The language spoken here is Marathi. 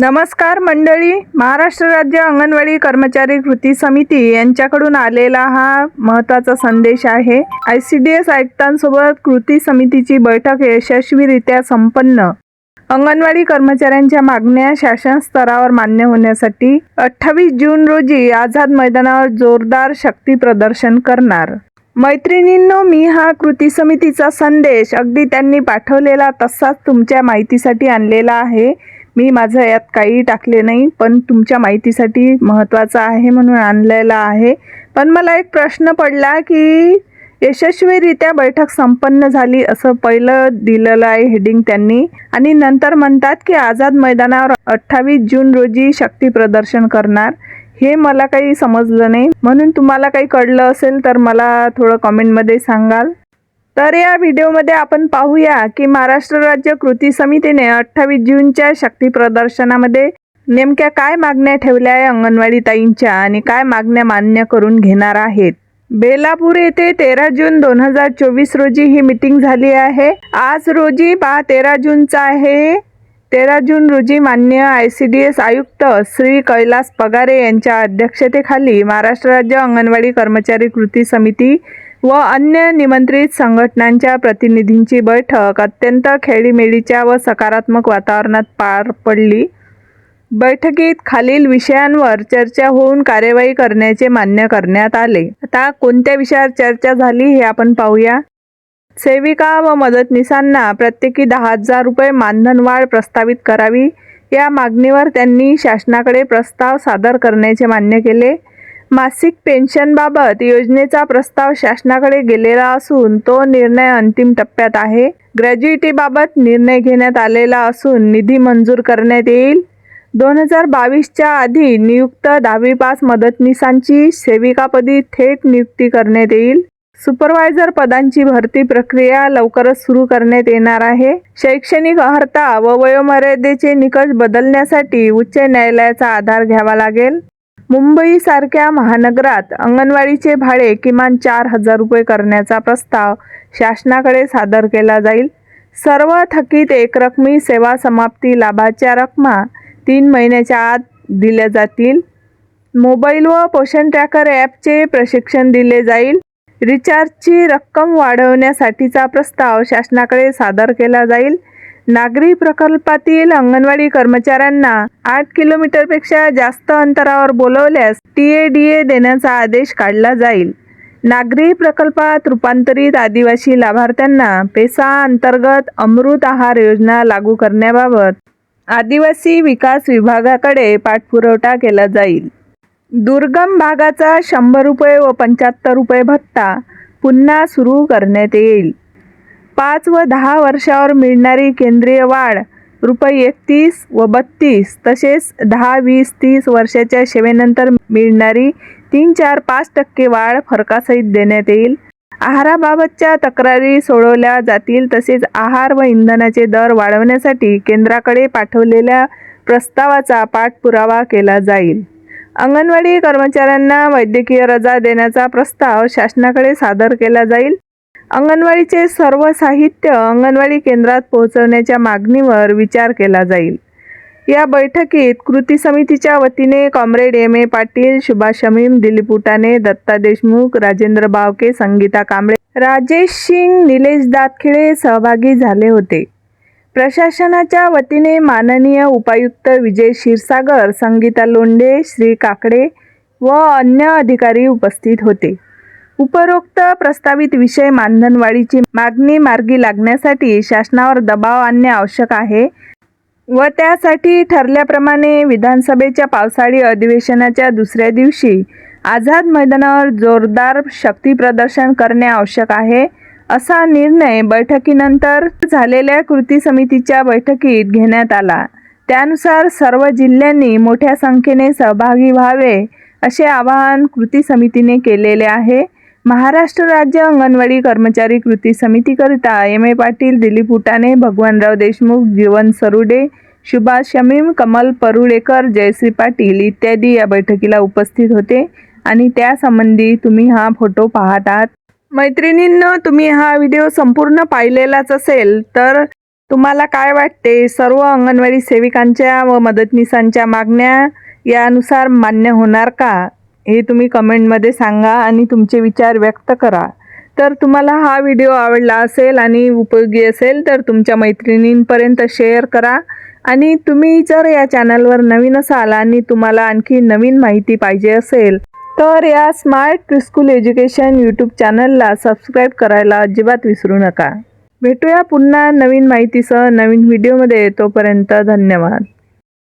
नमस्कार मंडळी. महाराष्ट्र राज्य अंगणवाडी कर्मचारी कृती समिती यांच्याकडून आलेला हा महत्त्वाचा संदेश आहे. आय सी डी एस आयुक्तांसोबत कृती समितीची बैठक यशस्वीरित्या संपन्न. अंगणवाडी कर्मचाऱ्यांच्या मागण्या शासन स्तरावर मान्य होण्यासाठी अठ्ठावीस जून रोजी आझाद मैदानावर जोरदार शक्ती प्रदर्शन करणार. मैत्रिणींनो मी हा कृती समितीचा संदेश अगदी त्यांनी पाठवलेला तसाच तुमच्या माहितीसाठी आणलेला आहे. मी माझं यात काही टाकले नाही पण तुमच्या माहितीसाठी महत्त्वाचं आहे म्हणून आणलेला आहे. पण मला एक प्रश्न पडला की यशस्वीरित्या बैठक संपन्न झाली असं पहिलं दिलेलं आहे हेडिंग त्यांनी. आणि नंतर म्हणतात की आझाद मैदानावर अठ्ठावीस जून रोजी शक्ती प्रदर्शन करणार. हे मला काही समजलं नाही. म्हणून तुम्हाला काही कळलं असेल तर मला थोडं कमेंटमध्ये सांगाल. तर या व्हिडिओमध्ये आपण पाहूया की महाराष्ट्र राज्य कृती समितीने अठ्ठावीस जूनच्या शक्ती प्रदर्शनामध्ये नेमक्या काय मागण्या ठेवल्या आहे अंगणवाडी ताईंच्या आणि काय मागण्या मान्य करून घेणार आहेत? बेलापूर येथे तेरा जून दोन हजार चोवीस रोजी ही मीटिंग झाली आहे. आज रोजी पहा तेरा जूनचा आहे. तेरा जून रोजी मान्य आय सी डी एस आयुक्त श्री कैलास पगारे यांच्या अध्यक्षतेखाली महाराष्ट्र राज्य अंगणवाडी कर्मचारी कृती समिती व अन्य निमंत्रित संघटनांच्या प्रतिनिधींची बैठक अत्यंत खेळीमेळीच्या व सकारात्मक वातावरणात पार पडली. बैठकीत खालील विषयांवर चर्चा होऊन कार्यवाही करण्याचे मान्य करण्यात आले. आता कोणत्या विषयावर चर्चा झाली हे आपण पाहूया. सेविका व मदतनीसांना प्रत्येकी दहा हजार रुपये मानधनवाढ प्रस्तावित करावी. या मागणीवर त्यांनी शासनाकडे प्रस्ताव सादर करण्याचे मान्य केले. मासिक पेन्शनबाबत योजनेचा प्रस्ताव शासनाकडे गेलेला असून तो निर्णय अंतिम टप्प्यात आहे. ग्रॅज्युएटीबाबत निर्णय घेण्यात आलेला असून निधी मंजूर करण्यात येईल. दोन हजार बावीसच्या आधी नियुक्त दहावी पास मदतनीसांची सेविकापदी थेट नियुक्ती करण्यात येईल. सुपरवायझर पदांची भरती प्रक्रिया लवकरच सुरू करण्यात येणार आहे. शैक्षणिक अर्हता व वयोमर्यादेचे निकष बदलण्यासाठी उच्च न्यायालयाचा आधार घ्यावा लागेल. मुंबईसारख्या महानगरात अंगणवाडीचे भाडे किमान चार हजार रुपये करण्याचा प्रस्ताव शासनाकडे सादर केला जाईल. सर्व थकीत एकरकमी सेवा समाप्ती लाभाच्या रकमा तीन महिन्याच्या आत दिल्या जातील. मोबाईल व पोषण ट्रॅकर ॲपचे प्रशिक्षण दिले जाईल. रिचार्जची रक्कम वाढवण्यासाठीचा प्रस्ताव शासनाकडे सादर केला जाईल. नागरी प्रकल्पातील अंगणवाडी कर्मचाऱ्यांना आठ किलोमीटरपेक्षा जास्त अंतरावर बोलवल्यास टी ए डी ए देण्याचा आदेश काढला जाईल. नागरी प्रकल्पात रूपांतरित आदिवासी लाभार्थ्यांना पेसा अंतर्गत अमृत आहार योजना लागू करण्याबाबत आदिवासी विकास विभागाकडे पाठपुरवठा केला जाईल. दुर्गम भागाचा शंभर रुपये व पंच्याहत्तर रुपये भत्ता पुन्हा सुरू करण्यात येईल. पाच व दहा वर्षावर मिळणारी केंद्रीय वाढ रुपये एकतीस व बत्तीस तसेच दहा वीस तीस वर्षाच्या सेवेनंतर मिळणारी तीन चार पाच टक्के वाढ फरकासहित देण्यात येईल. आहाराबाबतच्या तक्रारी सोडवल्या जातील तसेच आहार व इंधनाचे दर वाढवण्यासाठी केंद्राकडे पाठवलेल्या प्रस्तावाचा पाठपुरावा केला जाईल. अंगणवाडी कर्मचाऱ्यांना वैद्यकीय रजा देण्याचा प्रस्ताव शासनाकडे सादर केला जाईल. अंगणवाडीचे सर्व साहित्य अंगणवाडी केंद्रात पोहोचवण्याच्या मागणीवर विचार केला जाईल. या बैठकीत कृती समितीच्या वतीने comrade M A Patil Subhash Shamim Dilip Utane Datta Deshmukh Rajendra Bavke Sangeeta Kamble Rajesh Singh Nilesh Datkhile सहभागी झाले होते. प्रशासनाच्या वतीने माननीय उपायुक्त विजय क्षीरसागर संगीता लोंढे श्री काकडे व अन्य अधिकारी उपस्थित होते. उपरोक्त प्रस्तावित विषय मानधनवाढीची मागणी मार्गी लागण्यासाठी शासनावर दबाव आणणे आवश्यक आहे व त्यासाठी ठरल्याप्रमाणे विधानसभेच्या पावसाळी अधिवेशनाच्या दुसऱ्या दिवशी आझाद मैदानावर जोरदार शक्ती प्रदर्शन करणे आवश्यक आहे. असा निर्णय बैठकीनंतर झालेल्या कृती समितीच्या बैठकीत घेण्यात आला. त्यानुसार सर्व जिल्ह्यांनी मोठ्या संख्येने सहभागी व्हावे असे आवाहन कृती समितीने केलेले आहे. महाराष्ट्र राज्य अंगणवाडी कर्मचारी कृती समितीकरिता एम ए पाटील दिलीप उटाणे भगवानराव देशमुख जीवन सरुडे सुभाष शमीम कमल परुळेकर जयश्री पाटील इत्यादी या बैठकीला उपस्थित होते. आणि त्यासंबंधी तुम्ही हा फोटो पाहत आहात. मैत्रिणींना तुम्ही हा व्हिडिओ संपूर्ण पाहिलेलाच असेल तर तुम्हाला काय वाटते? सर्व अंगणवाडी सेविकांच्या व मदतनीसांच्या मागण्या यानुसार मान्य होणार का? हे तुम्ही कमेंटमध्ये सांगा आणि तुमचे विचार व्यक्त करा. तर तुम्हाला हा व्हिडिओ आवडला असेल आणि उपयोगी असेल तर तुमच्या मैत्रिणींपर्यंत शेअर करा. आणि तुम्ही जर या चॅनलवर नवीन असाल आणि तुम्हाला आणखी नवीन माहिती पाहिजे असेल तर या स्मार्ट प्रिस्कूल एज्युकेशन यूट्यूब चॅनलला सबस्क्राईब करायला अजिबात विसरू नका. भेटूया पुन्हा नवीन माहितीसह नवीन व्हिडिओमध्ये तोपर्यंत धन्यवाद.